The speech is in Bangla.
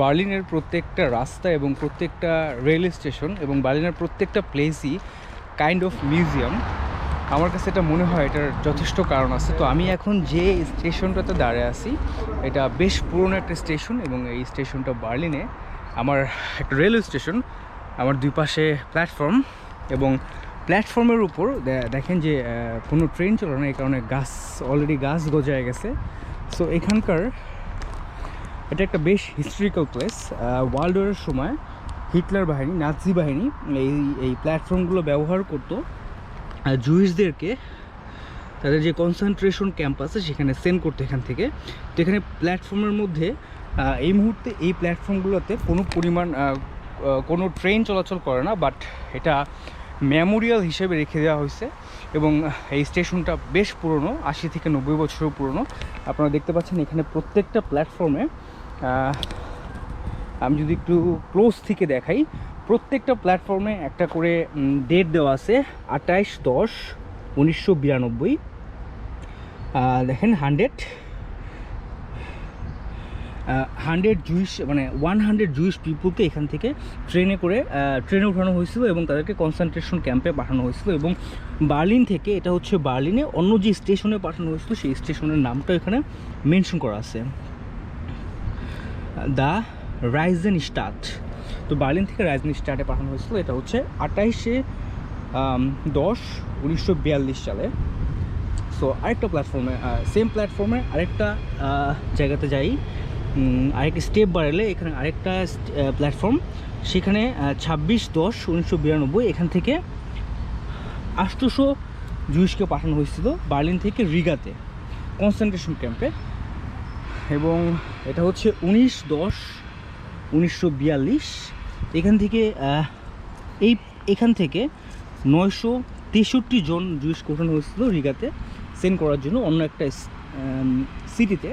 বার্লিনের প্রত্যেকটা রাস্তা এবং প্রত্যেকটা রেল স্টেশন এবং বার্লিনের প্রত্যেকটা প্লেসই কাইন্ড অফ মিউজিয়াম আমার কাছে এটা মনে হয় এটার যথেষ্ট কারণ আছে। তো আমি এখন যে স্টেশনটাতে দাঁড়িয়ে আছি, এটা বেশ পুরনো একটা স্টেশন এবং এই স্টেশনটা বার্লিনে আমার একটা রেলওয়ে স্টেশন, আমার দুই পাশে প্ল্যাটফর্ম এবং প্ল্যাটফর্মের উপর দেখেন যে কোনো ট্রেন চলে না, এই কারণে গাছ অলরেডি গাছ গজায় গেছে। সো এখানকার এটা একটা বেশ হিস্ট্রিক্যাল প্লেস ওয়ার্ল্ড ওয়ারের সময় হিটলার বাহিনী, নাৎসি বাহিনী এই এই প্ল্যাটফর্মগুলো ব্যবহার করতো। জুইসদেরকে তাদের যে কনসেন্ট্রেশন ক্যাম্প আছে সেখানে সেন্ড করতো এখান থেকে। তো এখানে প্ল্যাটফর্মের মধ্যে এই মুহূর্তে এই প্ল্যাটফর্মগুলোতে কোনো পরিমাণ কোনো ট্রেন চলাচল করে না বাট এটা মেমোরিয়াল হিসেবে রেখে দেওয়া হয়েছে। এবং এই স্টেশনটা বেশ পুরনো, আশি থেকে নব্বই বছরের পুরনো। আপনারা দেখতে পাচ্ছেন এখানে প্রত্যেকটা প্ল্যাটফর্মে আমি যদি একটু ক্লোজ থেকে দেখাই, প্রত্যেকটা প্ল্যাটফর্মে একটা করে ডেট দেওয়া আছে, আঠাইশ দশ উনিশশো বিরানব্বই। দেখেন হান্ড্রেড হান্ড্রেড জুইশ মানে ওয়ান হান্ড্রেড জুইশ পিপুলকে এখান থেকে ট্রেনে করে ট্রেনে উঠানো হয়েছিল এবং তাদেরকে কনসেন্ট্রেশন ক্যাম্পে পাঠানো হয়েছিল এবং বার্লিন থেকে, এটা হচ্ছে বার্লিনে অন্য যে স্টেশনে পাঠানো হয়েছিল, সেই স্টেশনের নামটা এখানে মেনশন করা আছে। The Reisen start. তো বার্লিন থেকে রাইজেন স্টার্টে পাঠানো হয়েছিল এটা হচ্ছে আঠাইশে দশ উনিশশো সালে। সো আরেকটা প্ল্যাটফর্মে সেম প্ল্যাটফর্মে আরেকটা জায়গাতে যাই উম, আরেকটা স্টেপ বাড়ালে এখানে আরেকটা প্ল্যাটফর্ম সেখানে ছাব্বিশ দশ উনিশশো বিরানব্বই এখান থেকে আষ্টশো জুইসকে পাঠানো হয়েছিল বার্লিন থেকে রিগাতে কনসেন্ট্রেশন ক্যাম্পে এবং এটা হচ্ছে উনিশ দশ উনিশশো এখান থেকে এই, এখান থেকে নয়শো তেষট্টি জন জুইশ গঠন হয়েছিল রিগাতে সেন্ড করার জন্য অন্য একটা সিটিতে